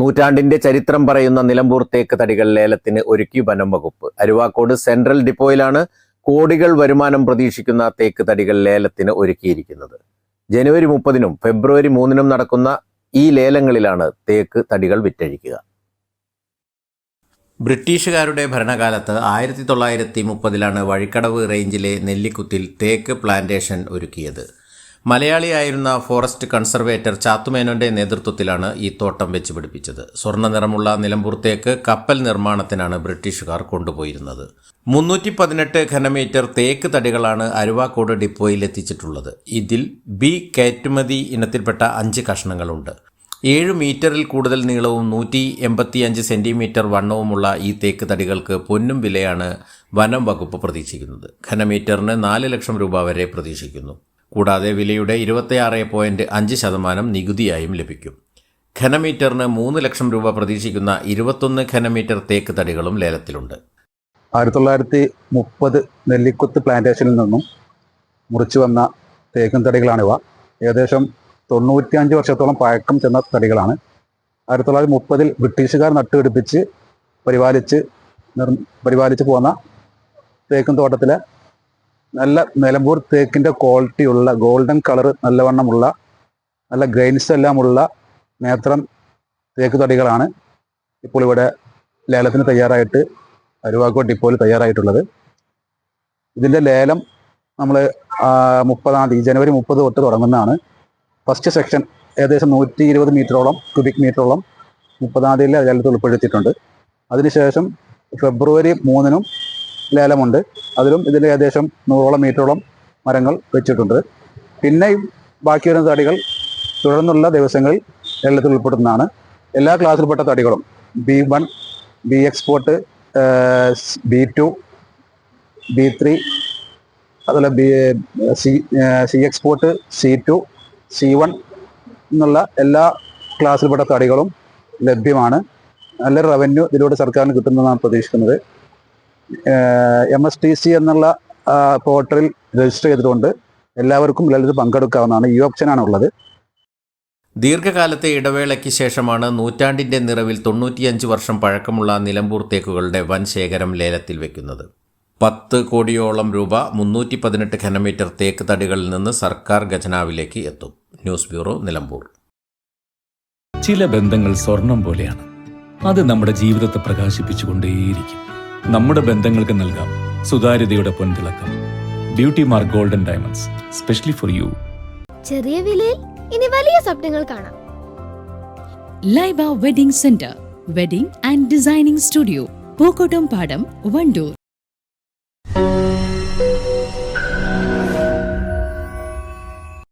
നൂറ്റാണ്ടിന്റെ ചരിത്രം പറയുന്ന നിലമ്പൂർ തേക്ക് തടികൾ ലേലത്തിന് ഒരുക്കി വനം വകുപ്പ്. അരുവാക്കോട് സെൻട്രൽ ഡിപ്പോയിലാണ് കോടികൾ വരുമാനം പ്രതീക്ഷിക്കുന്ന തേക്ക് തടികൾ ലേലത്തിന് ഒരുക്കിയിരിക്കുന്നത്. ജനുവരി മുപ്പതിനും ഫെബ്രുവരി മൂന്നിനും നടക്കുന്ന ഈ ലേലങ്ങളിലാണ് തേക്ക് തടികൾ വിറ്റഴിക്കുക. ബ്രിട്ടീഷുകാരുടെ ഭരണകാലത്ത് ആയിരത്തി തൊള്ളായിരത്തി മുപ്പതിലാണ് വഴിക്കടവ് റേഞ്ചിലെ നെല്ലിക്കുത്തിൽ തേക്ക് പ്ലാന്റേഷൻ ഒരുക്കിയത്. മലയാളിയായിരുന്ന ഫോറസ്റ്റ് കൺസർവേറ്റർ ചാത്തുമേനോന്റെ നേതൃത്വത്തിലാണ് ഈ തോട്ടം വെച്ച് പിടിപ്പിച്ചത്. സ്വർണ നിറമുള്ള നിലമ്പുറത്തേക്ക് കപ്പൽ നിർമ്മാണത്തിനാണ് ബ്രിട്ടീഷുകാർ കൊണ്ടുപോയിരുന്നത്. മുന്നൂറ്റി പതിനെട്ട് ഘനമീറ്റർ തേക്ക് തടികളാണ് അരുവാക്കോട് ഡിപ്പോയിൽ എത്തിച്ചിട്ടുള്ളത്. ഇതിൽ ബി കയറ്റുമതി ഇനത്തിൽപ്പെട്ട അഞ്ച് കഷ്ണങ്ങളുണ്ട്. ഏഴ് മീറ്ററിൽ കൂടുതൽ നീളവും നൂറ്റി സെന്റിമീറ്റർ വണ്ണവുമുള്ള ഈ തേക്ക് തടികൾക്ക് പൊന്നും വിലയാണ് വനം വകുപ്പ് പ്രതീക്ഷിക്കുന്നത്. ഘനമീറ്ററിന് നാല് ലക്ഷം രൂപ വരെ പ്രതീക്ഷിക്കുന്നു. കൂടാതെ വിലയുടെ ഇരുപത്തിയാറ് പോയിന്റ് അഞ്ച് ശതമാനം നികുതിയായും ലഭിക്കും. ഘനമീറ്ററിന് മൂന്ന് ലക്ഷം രൂപ പ്രതീക്ഷിക്കുന്ന ഇരുപത്തൊന്ന് ഘനമീറ്റർ തേക്ക് തടികളും ലേലത്തിലുണ്ട്. ആയിരത്തി തൊള്ളായിരത്തി മുപ്പത് നെല്ലിക്കുത്ത് പ്ലാന്റേഷനിൽ നിന്നും മുറിച്ചു വന്ന തേക്കും തടികളാണിവ. ഏകദേശം തൊണ്ണൂറ്റിയഞ്ച് വർഷത്തോളം പഴക്കം ചെന്ന തടികളാണ്. ആയിരത്തി തൊള്ളായിരത്തി മുപ്പതിൽ ബ്രിട്ടീഷുകാർ നട്ടുപിടിപ്പിച്ച് പരിപാലിച്ച് നിർ പരിപാലിച്ച് പോന്ന തേക്കും തോട്ടത്തിലെ നല്ല നിലമ്പൂർ തേക്കിന്റെ ക്വാളിറ്റിയുള്ള ഗോൾഡൻ കളർ നല്ലവണ്ണമുള്ള നല്ല ഗ്രെയിൻസ് എല്ലാമുള്ള നേത്രം തേക്ക് തടികളാണ് ഇപ്പോൾ ഇവിടെ ലേലത്തിന് തയ്യാറായിട്ട് അരുവാക്കോട് ഡിപ്പോയിൽ തയ്യാറായിട്ടുള്ളത്. ഇതിന്റെ ലേലം നമ്മൾ മുപ്പതാം തീയതി ജനുവരി മുപ്പത് തൊട്ട് തുടങ്ങുന്നതാണ്. ഫസ്റ്റ് സെക്ഷൻ ഏകദേശം നൂറ്റി ഇരുപത് മീറ്ററോളം ക്യൂബിക് മീറ്ററോളം മുപ്പതാം തീയതിയിൽ ലേലത്തിൽ ഉൾപ്പെടുത്തിയിട്ടുണ്ട്. അതിനുശേഷം ഫെബ്രുവരി മൂന്നിനും ലേലമുണ്ട്. അതിലും ഇതിൽ ഏകദേശം നൂറോളം മീറ്ററോളം മരങ്ങൾ വെച്ചിട്ടുണ്ട്. പിന്നെ ബാക്കി വരുന്ന തടികൾ തുടർന്നുള്ള ദിവസങ്ങളിൽ ലേലത്തിൽ ഉൾപ്പെടുന്നതാണ് എല്ലാ ക്ലാസ്സിൽപ്പെട്ട തടികളും B one B export B two B three അതുപോലെ B C C export C two C one എന്നുള്ള എല്ലാ ക്ലാസ്സിൽപ്പെട്ട തടികളും ലഭ്യമാണ്. നല്ലൊരു റവന്യൂ ഇതിലൂടെ സർക്കാരിന് കിട്ടുന്നതാണ് പ്രതീക്ഷിക്കുന്നത്. എം എസ് ടി സി എന്നുള്ള പോർട്ടലിൽ രജിസ്റ്റർ ചെയ്തിട്ടുണ്ട്. എല്ലാവർക്കും ലളിത് പങ്കെടുക്കാവുന്നതാണ്. ഈ ഓപ്ഷനാണ് ഉള്ളത്. ദീർഘകാലത്തെ ഇടവേളയ്ക്ക് ശേഷമാണ് നൂറ്റാണ്ടിന്റെ നിറവിൽ തൊണ്ണൂറ്റിയഞ്ച് വർഷം പഴക്കമുള്ള നിലമ്പൂർ തേക്കുകളുടെ വൻ ശേഖരം ലേലത്തിൽ വെക്കുന്നത്. പത്ത് കോടിയോളം രൂപ മുന്നൂറ്റി പതിനെട്ട് ഘനമീറ്റർ തേക്ക് തടികളിൽ നിന്ന് സർക്കാർ ഖജനാവിലേക്ക് എത്തും. News bureau Nilambur. ചില ബന്ധങ്ങൾ സ്വർണം പോലെയാണ്. അത് നമ്മുടെ ജീവിതത്തെ പ്രകാശിപ്പിച്ചുകൊണ്ടേയിരിക്കും. നമ്മുടെ ബന്ധങ്ങൾക്ക് നൽകാം സുതാര്യതയുടെ പൊൻതിളക്കം. Beauty mark golden diamonds specially for you ചെറിയ വിലയിൽ ഇനി വലിയ സ്വപ്നങ്ങൾ കാണാം. Laiba wedding centre wedding and designing studio Pookkottum Padam Wandoor